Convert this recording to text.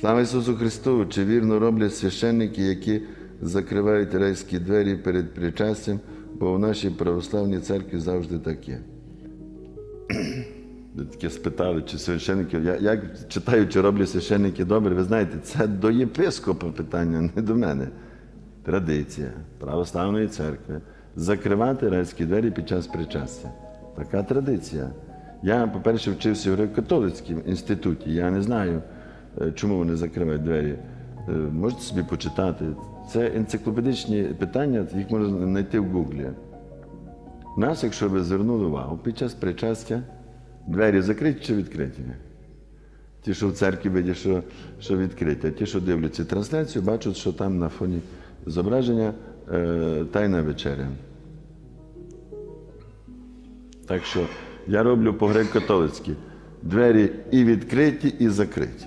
Слава Ісусу Христу! Чи вірно роблять священники, які закривають райські двері перед причастям, бо в нашій православній церкві завжди таке. Таке спитали, чи священники. Я як читаю, чи роблять священники добре, ви знаєте, це до єпископа питання, не до мене. Традиція православної церкви закривати райські двері під час причастя. Така традиція. Я, по-перше, вчився в греко-католицькому інституті. Я не знаю, чому вони закривають двері. Е, Можете собі почитати. Це енциклопедичні питання, їх можна знайти в Гуглі. Нас, якщо ви звернули увагу, під час причастя двері закриті чи відкриті? Ті, що в церкві видять, що, що відкриті, а ті, що дивляться трансляцію, бачать, що там на фоні зображення е, тайна вечеря. Так що я роблю по греко-католицьки. Двері і відкриті, і закриті.